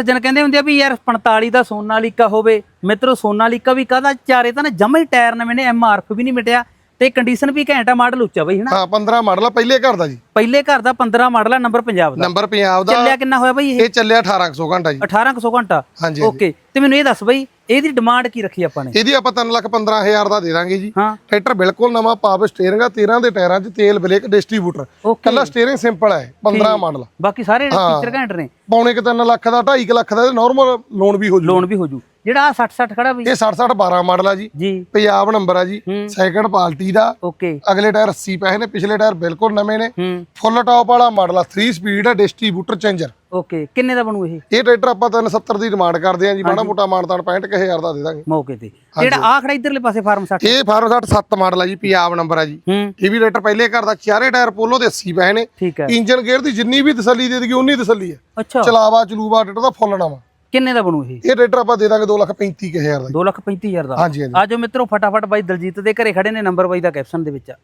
ਸੱਜਣ ਕਹਿੰਦੇ ਹੁੰਦੇ ਆ ਵੀ ਯਾਰ 45 ਦਾ ਸੋਨਾਲੀਕਾ ਹੋਵੇ, ਮਿੱਤਰੋ ਸੋਨਾਲੀਕਾ ਵੀ ਕਾਹਦਾ ਚਾਰੇ ਤਾਂ ਨਾ ਜਮਾ ਹੀ ਟਾਇਰ ਨਵੇਂ ਨੇ ਐਮਆਰਐਫ ਵੀ ਨਹੀਂ ਮਿਟਿਆ। ਤੇ ਕੰਡੀਸ਼ਨ ਵੀ ਘੈਂਟਾ ਮਾਡਲ ਉੱਚਾ ਬਈ ਹਨਾ? ਹਾਂ 15 ਮਾਡਲ ਆ ਪਹਿਲੇ ਘਰ ਦਾ ਜੀ। ਪਹਿਲੇ ਘਰ ਦਾ 15 ਮਾਡਲ ਆ ਨੰਬਰ ਪੰਜਾਬ ਦਾ। ਨੰਬਰ ਪੰਜਾਬ ਦਾ। ਚੱਲਿਆ ਕਿੰਨਾ ਹੋਇਆ ਬਈ ਇਹ? ਇਹ ਚੱਲਿਆ 1800 ਘੰਟਾ ਜੀ। 1800 ਘੰਟਾ? ਹਾਂਜੀ ਓਕੇ ਤੇ ਮੈਨੂੰ ਇਹ ਦੱਸ ਬਈ ਇਹਦੀ ਡਿਮਾਂਡ ਕੀ ਰੱਖੀ ਆਪਾਂ ਨੇ? ਇਹਦੀ ਆਪਾਂ 3 ਲੱਖ 15000 ਦਾ ਦੇ ਦਾਂਗੇ ਜੀ। ਹਾਂ। ਟਰੈਕਟਰ ਬਿਲਕੁਲ ਨਵਾਂ ਪਾਵਰ ਸਟੀਅਰਿੰਗ ਆ 13 ਦੇ ਟਾਇਰਾਂ 'ਚ ਤੇਲ ਬ੍ਰੇਕ ਡਿਸਟ੍ਰੀਬਿਊਟਰ ਕੱਲਾ ਸਟੀਅਰਿੰਗ ਸਿੰਪਲ ਹੈ 15 ਮਾਡਲ ਬਾਕੀ ਸਾਰੇ ਫੀਚਰ ਘੈਂਟ ਨੇ। ਪੌਣੇ ਕਿ 3 ਲੱਖ ਦਾ 2.5 ਲੱਖ ਦਾ ਨਾਰਮਲ ਲੋਨ ਵੀ ਹੋ ਜੂ। ਲੋਨ ਵੀ ਹੋ ਜੂ। ਜਿਹੜਾ ਆ 60 60 ਖੜਾ ਬਈ ਇਹ 60 60 12 ਮਾਡਲ ਆ ਜੀ। ਜੀ। ਪੰਜਾਬ ਨੰਬਰ ਆ ਜੀ। ਸੈਕੰਡ ਪਾਰਟੀ ਦਾ। ਓਕੇ। ਅਗਲੇ ਟਾਇਰ 80 ਪੈਸੇ ਨੇ ਪਿਛਲੇ ਟਾਇਰ ਬਿਲਕੁਲ ਨਵੇਂ ਨੇ। ਫੁੱਲ ਟਾਪ ਵਾਲਾ ਮਾਡਲ ਆ 3 ਸਪੀਡ ਆ ਡਿਸਟ੍ਰੀਬਿਊਟਰ ਚੇਂਜਰ ਓਕੇ। ਕਿੰਨੇ ਦਾ ਬਣੂ ਇਹ? ਇਹ ਟਰੈਕਟਰ ਆਪਾਂ 370 ਦੀ ਡਿਮਾਂਡ ਕਰਦੇ ਆ ਜੀ। ਮਾੜਾ ਮੋਟਾ ਮਾਨਤਾਨ 65000 ਦਾ ਦੇ ਦਾਂਗੇ। ਮੌਕੇ ਤੇ। ਜਿਹੜਾ ਆ ਖੜਾ ਇਧਰਲੇ ਪਾਸੇ ਫਾਰਮ 60 ਇਹ ਫਾਰਮ 67 ਮਾਡਲ ਆ ਜੀ ਪੰਜਾਬ ਨੰਬਰ ਆ ਜੀ। ਇਹ ਵੀ ਟਰੈਕਟਰ ਪਹਿਲੇ ਘਰ ਦਾ ਚਾਰੇ ਟਾਇਰ ਪੋਲੋ ਦੇ 80 ਪੈਸੇ ਨੇ। ਇੰਜਨ ਗੇਅਰ ਦੀ ਜਿੰਨੀ ਵੀ ਤਸੱਲੀ ਦੇ ਦਈਏ ਉਨੀ ਤਸੱਲੀ ਹੈ ਚਲਾਵਾ ਚਲੂਵਾ ਟਰੈਕਟਰ ਦਾ ਫੁੱਲ ਨਵਾਂ। ਕਿੰਨੇ ਦਾ ਬਣੂ ਇਹ? ਇਹ ਟਰੈਕਟਰ ਆਪਾਂ ਦੇ ਦਾਂਗੇ 235000 ਦਾ ਜੀ। 235000 ਦਾ? ਹਾਂਜੀ ਹਾਂਜੀ। ਆਜੋ ਮਿੱਤਰੋ ਫਟਾਫਟ ਬਾਈ ਦਲਜੀਤ ਦੇ ਘਰੇ ਖੜੇ ਨੇ ਨੰਬਰ ਬਾਈ ਦਾ ਕੈਪਸ਼ਨ ਦੇ ਵਿੱਚ। ਆ